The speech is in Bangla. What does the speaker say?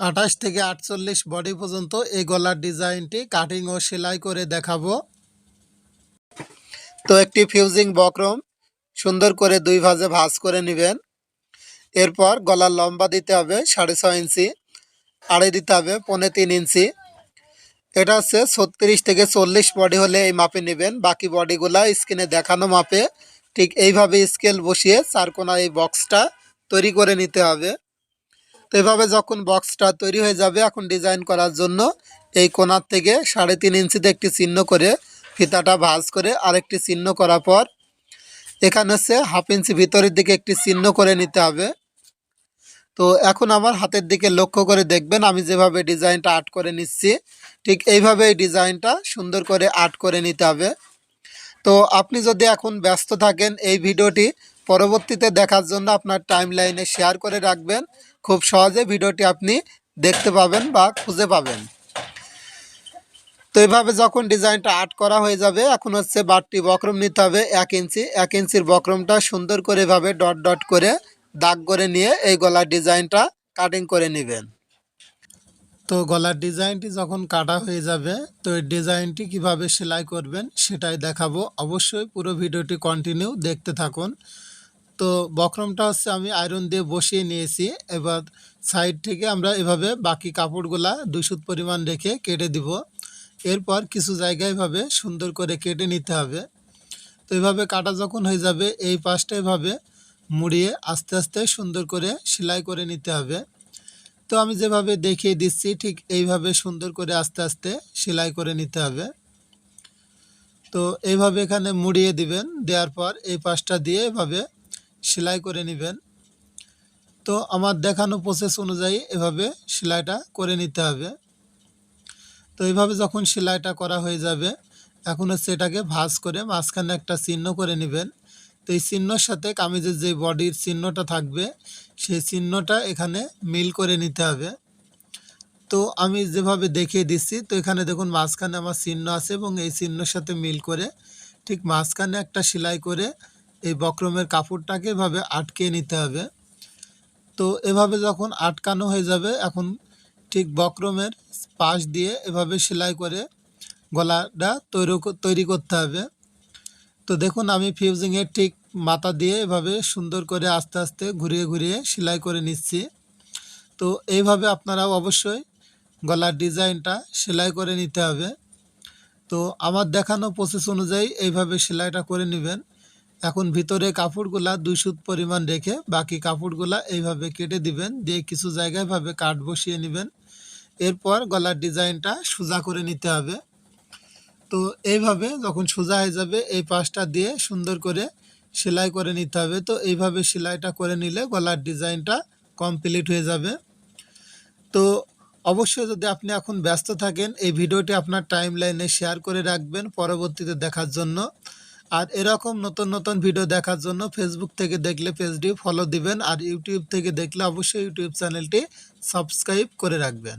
আঠাশ থেকে আটচল্লিশ বডি পর্যন্ত এই গলার ডিজাইনটি কাটিং ও সেলাই করে দেখাবো। তো একটি ফিউজিং বক্রম, সুন্দর করে দুই ভাজে ভাজ করে নেবেন। এরপর গলার লম্বা দিতে হবে সাড়ে ছয় ইঞ্চি আড়ে দিতে হবে পৌনে তিন ইঞ্চি। এটা হচ্ছে ছত্রিশ থেকে চল্লিশ বডি হলে এই মাপে নেবেন। বাকি বডিগুলা স্ক্রিনে দেখানো মাপে। ঠিক এইভাবে স্কেল বসিয়ে চারকোনা এই বক্সটা তৈরি করে নিতে হবে। তো এভাবে যখন বক্সটা তৈরি হয়ে যাবে এখন ডিজাইন করার জন্য এই কোনার থেকে সাড়ে তিন ইঞ্চিতে একটি চিহ্ন করে ফিতাটা ভাঁজ করে আরেকটি চিহ্ন করার পর এখানে হচ্ছে হাফ ইঞ্চি ভিতরের দিকে একটি চিহ্ন করে নিতে হবে। তো এখন আমার হাতের দিকে লক্ষ্য করে দেখবেন আমি যেভাবে ডিজাইনটা আর্ট করে নিচ্ছি, ঠিক এইভাবে এই ডিজাইনটা সুন্দর করে আর্ট করে নিতে হবে। তো আপনি যদি এখন ব্যস্ত থাকেন এই ভিডিওটি পরবর্তীতে দেখার জন্য আপনার টাইম লাইনে শেয়ার করে রাখবেন। খুব সহজে ভিডিওটি আপনি দেখতে পাবেন বা খুঁজে পাবেন। তো এইভাবে যখন ডিজাইনটা আর্ট করা হয়ে যাবে, এখন হচ্ছে বাটটি বক্রম নিতে হবে এক ইঞ্চি। এক ইঞ্চির বক্রমটা সুন্দর করে এভাবে ডট ডট করে দাগ করে নিয়ে এই গলার ডিজাইনটা কাটিং করে নেবেন। তো গলার ডিজাইনটি যখন কাটা হয়ে যাবে, তো এই ডিজাইনটি কীভাবে সেলাই করবেন সেটাই দেখাবো। অবশ্যই পুরো ভিডিওটি কন্টিনিউ দেখতে থাকুন। তো বক্রমটা হচ্ছে আমি আয়রন দিয়ে বসিয়ে নিয়েছি। এবার সাইড থেকে আমরা এভাবে বাকি কাপড়গুলা দুই সুত পরিমাণ রেখে কেটে দিব। এরপর কিছু জায়গায় এভাবে সুন্দর করে কেটে নিতে হবে। তো এভাবে কাটা যখন হয়ে যাবে, এই পাশটা এভাবে মুড়িয়ে আস্তে আস্তে সুন্দর করে সেলাই করে নিতে হবে। তো আমি যেভাবে দেখিয়ে দিচ্ছি, ঠিক এইভাবে সুন্দর করে আস্তে আস্তে সেলাই করে নিতে হবে। তো এইভাবে এখানে মুড়িয়ে দিবেন, দেওয়ার পর এই পাশটা দিয়ে এভাবে সেলাই করে নেবেন। তো আমার দেখানো প্রসেস অনুযায়ী এভাবে সেলাইটা করে নিতে হবে। তো এইভাবে যখন সেলাইটা করা হয়ে যাবে, এখন হচ্ছে এটাকে ভাঁজ করে মাঝখানে একটা চিহ্ন করে নেবেন। তো এই চিহ্নর সাথে কামিজের যে বডির চিহ্নটা থাকবে, সেই চিহ্নটা এখানে মিল করে নিতে হবে। তো আমি যেভাবে দেখিয়ে দিচ্ছি, তো এখানে দেখুন মাঝখানে আমার চিহ্ন আছে এবং এই চিহ্নর সাথে মিল করে ঠিক মাঝখানে একটা সেলাই করে এই বক্রমের কাপড়টাকে এভাবে আটকে নিতে হবে। তো এভাবে যখন আটকানো হয়ে যাবে, এখন ঠিক বক্রমের পাশ দিয়ে এভাবে সেলাই করে গলাটা তৈরি তৈরি করতে হবে। তো দেখুন, আমি ফিউজিংয়ের ঠিক মাথা দিয়ে এভাবে সুন্দর করে আস্তে আস্তে ঘুরিয়ে ঘুরিয়ে সেলাই করে নিচ্ছি। তো এইভাবে আপনারাও অবশ্যই গলার ডিজাইনটা সেলাই করে নিতে হবে। তো আমার দেখানো প্রসেস অনুযায়ী এইভাবে সেলাইটা করে নেবেন। এখন ভিতরে কাপড়গুলা দুই সুত পরিমাণ রেখে বাকি কাপড়গুলা এইভাবে কেটে দিবেন, দিয়ে কিছু জায়গায় ভাবে কাঠ বসিয়ে নেবেন। এরপর গলার ডিজাইনটা সোজা করে নিতে হবে। তো এইভাবে যখন সোজা হয়ে যাবে, এই পাশটা দিয়ে সুন্দর করে সেলাই করে নিতে হবে। তো এইভাবে সেলাইটা করে নিলে গলার ডিজাইনটা কমপ্লিট হয়ে যাবে। তো অবশ্যই যদি আপনি এখন ব্যস্ত থাকেন, এই ভিডিওটি আপনার টাইম লাইনে শেয়ার করে রাখবেন। পরবর্তীতে দেখার জন্য আর এরকম নতুন নতুন ভিডিও দেখার জন্য ফেসবুক থেকে দেখলে পেজটি ফলো দিবেন আর ইউটিউব থেকে দেখলে অবশ্যই ইউটিউব চ্যানেলটি সাবস্ক্রাইব করে রাখবেন।